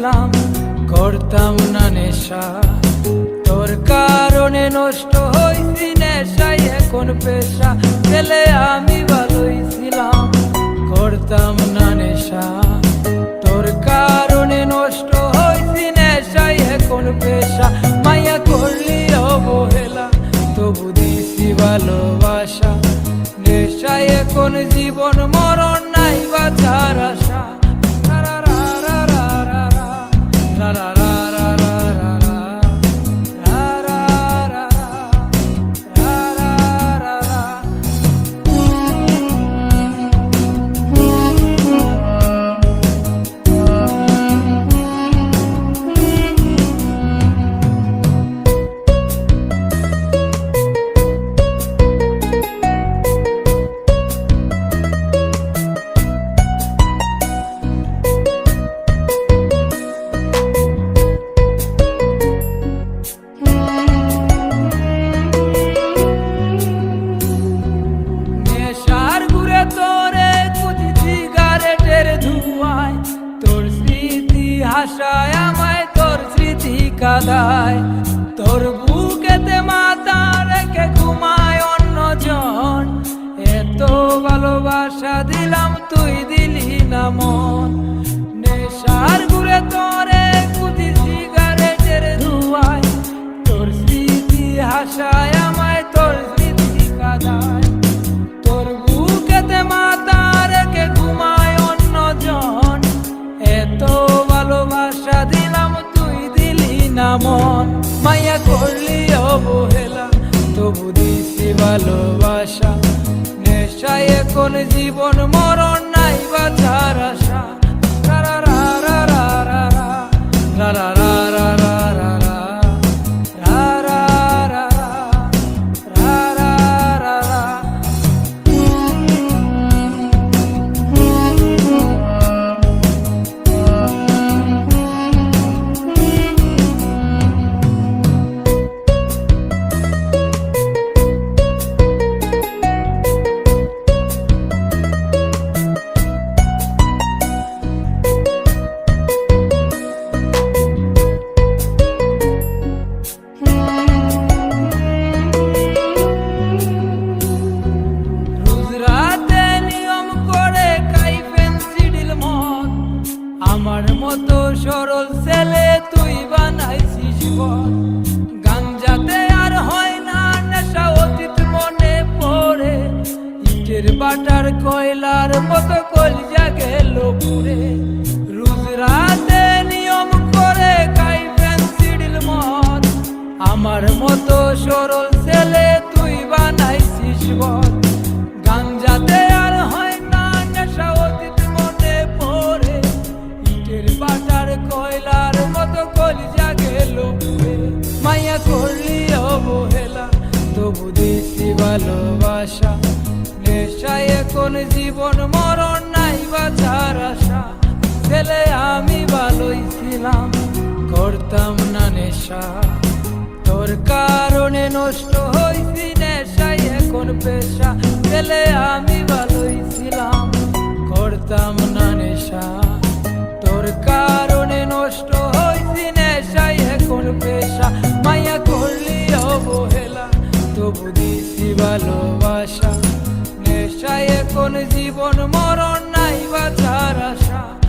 ছিলাম, করতাম না নেশা। তোর কারণে নষ্ট হইছি নেশাই এখন পেশা। পেলে আমি ভালোই ছিলাম, করতাম না নেশা। তোর কারণে নষ্ট হইছি নেশাই এখন পেশা। মায়া করলি অবহেলা, তবু দিছি ভালোবাসা। নেশায় এখন জীবন মরণ নাই বাঁচার আশা হাসায় আমায় তোর স্মৃতি কাদায়। তোর বুকেতে মাথা রেখে ঘুমায় অন্যজন। এত ভালোবাসা দিলাম মায়া করলি অবহেলা তবু দিছি ভালোবাসা। নেশায় এখন জীবন মরণ কয়লার মতো কলজা গেল পুরে রোজ নিয়ম করে খাই পেন্সিডিল মদ। আমার মতো সরল ছেলে তুই বানাইছিস বল গাঞ্জাতে আর হয় না, নেশা অতীত মনে পড়ে। ইটের মতো কলিজা গেল পুড়ে। মায়া করলি অবহেলা, তবু দিছি ভালোবাসা। নেশায় এখন জীবন, মরণ নাই বাঁচার আশা। ছেলে আমি ভালোই ছিলাম, করতাম না নেশা। তোর কারণে নষ্ট হইছি নেশাই এখন পেশা। ছেলে আমি ভালোই ছিলাম, করতাম না নেশা। তোর কারণে নষ্ট হইছি নেশাই এখন পেশা। মায়া করলি অবহেলা, তবু দিছি নেশায় এখন জীবন মরণ নাই বাঁচার আশা।